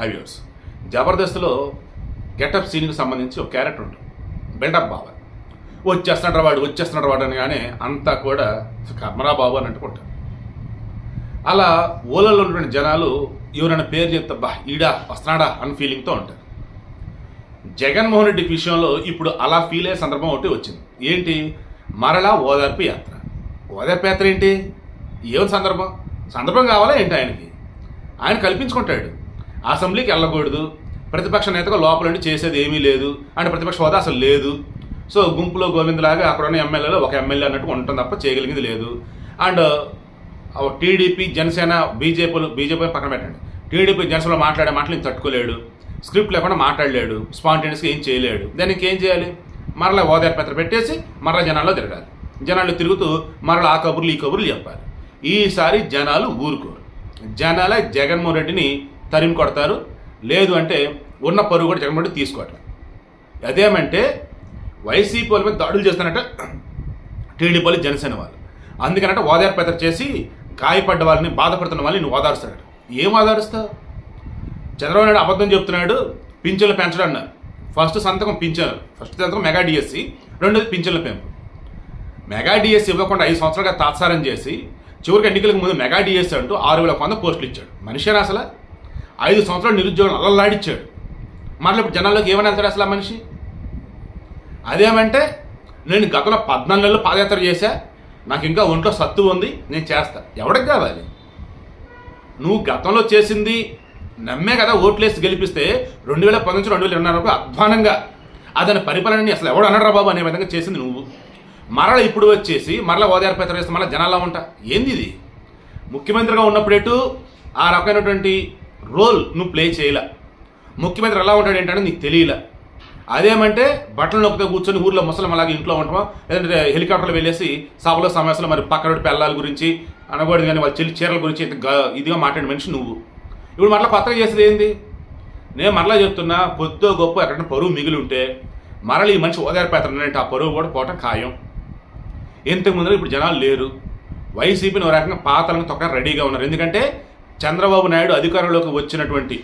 హైవ్యూర్స్ జబర్దస్త్లో గెటప్ సీన్కి సంబంధించి ఒక క్యారెక్టర్ ఉంటుంది. బిల్డప్ బాబా. వచ్చేస్తున్నాడు వాడు వచ్చేస్తున్నాడు వాడు కానీ అంతా కూడా కర్మరా బాబు అని అంటుకుంటారు. అలా ఊళ్ళలో ఉన్నటువంటి జనాలు ఎవరైనా పేరు చెప్తే బా ఈడా వస్తున్నాడా అని ఫీలింగ్తో ఉంటారు. జగన్మోహన్ రెడ్డి విషయంలో ఇప్పుడు అలా ఫీల్ అయ్యే సందర్భం ఒకటి వచ్చింది. ఏంటి? మరలా ఓదార్పు యాత్ర. ఓదార్పు యాత్ర ఏంటి? ఏం సందర్భం? సందర్భం కావాలా ఏంటి ఆయనకి? ఆయన కల్పించుకుంటాడు. అసెంబ్లీకి వెళ్ళకూడదు. ప్రతిపక్ష నేతగా లోపల చేసేది ఏమీ లేదు. అంటే ప్రతిపక్ష హోదా అసలు లేదు. సో గుంపులో గోవిందలాగా అక్కడ ఉన్న ఎమ్మెల్యేలో ఒక ఎమ్మెల్యే అన్నట్టు ఉంటుంది తప్ప చేయగలిగింది లేదు. అండ్ టీడీపీ జనసేన బీజేపీలు బీజేపీ పక్కన పెట్టండి. టీడీపీ జనసేనలో మాట్లాడే మాటలు ఈయన తట్టుకోలేడు. స్క్రిప్ట్ లేకుండా మాట్లాడలేడు. స్పాంటేనియస్గా ఏం చేయలేడు. దానికి ఏం చేయాలి? మరలా ఓదార్పత్ర పెట్టేసి మరలా జనాల్లో తిరగాలి. జనాలు తిరుగుతూ మరలా ఆ కబుర్లు ఈ కబుర్లు చెప్పాలి. ఈసారి జనాలు ఊరుకోరు. జనాల జగన్మోహన్ రెడ్డిని తరిమి కొడతారు. లేదు అంటే ఉన్న పరువు కూడా జగన్మోహన్ రెడ్డి తీసుకోవట్లేదు అదేమంటే వైసీపీ వాళ్ళ మీద దాడులు చేస్తానంట టీడీపీ వాళ్ళు జనసేన వాళ్ళు. అందుకనంటే ఓదార్పేత చేసి గాయపడ్డ వాళ్ళని బాధపడుతున్న వాళ్ళని నువ్వు ఓదారుస్తాడు ఏం ఓదారుస్తావు? చంద్రబాబు నాయుడు అబద్ధం చెప్తున్నాడు పింఛన్లు పెంచడం అన్నారు. ఫస్ట్ సంతకం పింఛన్ ఫస్ట్ సంతకం మెగా డిఎస్సి రెండోది పింఛన్ల పెంపు. మెగా డిఎస్సి ఇవ్వకుండా ఐదు సంవత్సరాలుగా తాత్సారం చేసి చివరికి ఎన్నికలకు ముందు మెగా డిఎస్సి అంటూ ఆరు వేల వంద పోస్టులు ఇచ్చాడు. మనిషినా అసలు? ఐదు సంవత్సరాలు నిరుద్యోగం అల్లల్లాడిచ్చాడు మరలా ఇప్పుడు జనాల్లోకి ఏమని వెళ్తాడు అసలు ఆ మనిషి? అదేమంటే నేను గతంలో పద్నాలుగు నెలలు పాదయాత్ర చేశా నాకు ఇంకా ఒంట్లో సత్తు ఉంది నేను చేస్తా. ఎవడికి కావాలి నువ్వు గతంలో చేసింది నమ్మే కదా ఓట్లేసి గెలిపిస్తే రెండు వేల పంతొమ్మిది నుంచి రెండు వేల ఇరవై వరకు అధ్వానంగా. అతని పరిపాలనని అసలు ఎవడు అనడరా బాబు అనే విధంగా చేసింది నువ్వు. మరల ఇప్పుడు వచ్చేసి మరల ఓదార్పేత వేస్తే మళ్ళీ జనాల్లో ఉంటా. ఏంది ఇది? ముఖ్యమంత్రిగా ఉన్నప్పుడేటు ఆ రకమైనటువంటి రోల్ నువ్వు ప్లే చేయలే. ముఖ్యమంత్రి ఎలా ఉంటాడు ఏంటంటే నీకు తెలియలే. అదేమంటే బట్టలు నొక్కితే కూర్చొని ఊర్లో ముసలం అలాగే ఇంట్లో ఉంటామా లేదంటే హెలికాప్టర్లు వెళ్ళేసి సభలో సమావేశంలో మరి పక్కన పిల్లల గురించి అనకూడదు కానీ వాళ్ళ చెల్లి చీరల గురించి ఇదిగా మాట్లాడిన మనిషి నువ్వు. ఇప్పుడు మరలా కొత్తగా చేసేది ఏంది? నేను మరలా చెప్తున్నా కొద్దో గొప్ప ఎక్కడైనా పరువు మిగిలి ఉంటే మరలా ఈ మనిషి ఓదారిపోతున్నాడంటే ఆ పరువు కూడా పోవటం ఖాయం. ఇంతకు ముందు ఇప్పుడు జనాలు లేరు. వైసీపీని ఒక రకంగా పాతలను తొక్క రెడీగా ఉన్నారు. ఎందుకంటే చంద్రబాబు నాయుడు అధికారంలోకి వచ్చినటువంటి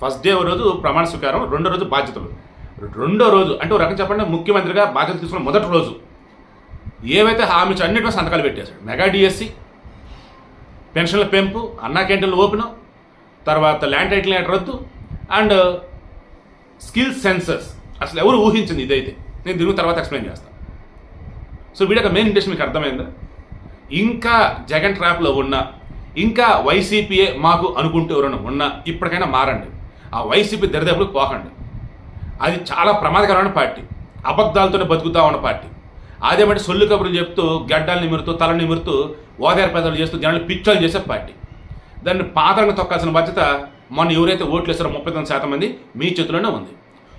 ఫస్ట్ డే రోజు ప్రమాణ స్వీకారం రెండో రోజు బాధ్యతలు. రెండో రోజు అంటే ఒక రకం చెప్పండి ముఖ్యమంత్రిగా బాధ్యత తీసుకున్న మొదటి రోజు. ఏవైతే హామీ అన్నిటిలో సంతకాలు పెట్టేశాడు మెగా డిఎస్సి పెన్షన్ల పెంపు అన్నా క్యాంటీన్లు ఓపెన్ తర్వాత ల్యాండ్ టైటిల్ ల్యాండ్ రద్దు అండ్ స్కిల్ సెన్సర్స్. అసలు ఎవరు ఊహించింది ఇదైతే? నేను దీని తర్వాత ఎక్స్ప్లెయిన్ చేస్తాను సో వీడియో మెయిన్ ఇంటెన్షన్ మీకు అర్థమైందా? ఇంకా జగన్ ట్రాప్లో ఉన్న ఇంకా వైసీపీయే మాకు అనుకుంటూ ఎవరైనా ఉన్నా ఇప్పటికైనా మారండి. ఆ వైసీపీ దరిదాపులకు పోకండి. అది చాలా ప్రమాదకరమైన పార్టీ. అబద్ధాలతోనే బతుకుతా ఉన్న పార్టీ. అదేమంటే సొల్లు కబుర్లు చెప్తూ గడ్డాలు నిమురుతూ తల నిమురుతూ ఓదారి పెదలు చేస్తూ జనాలు పిచ్చోలు చేసే పార్టీ. దాన్ని పాత్రను తొక్కాల్సిన బాధ్యత మొన్న ఎవరైతే ఓట్లు వేస్తారో ముప్పై తొమ్మిది శాతం మంది మీ చేతిలోనే ఉంది.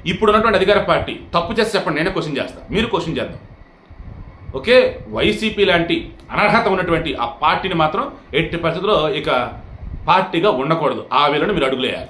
ఇప్పుడు ఉన్నటువంటి అధికార పార్టీ తప్పు చేస్తే చెప్పండి నేనే క్వశ్చన్ చేస్తాను మీరు క్వశ్చన్ చేద్దాం. ఓకే? వైసీపీ లాంటి అనర్హత ఉన్నటువంటి ఆ పార్టీని మాత్రం ఎట్టి పరిస్థితుల్లో ఇక పార్టీగా ఉండకూడదు. ఆ వేళను మీరు అడుగులేయాలి.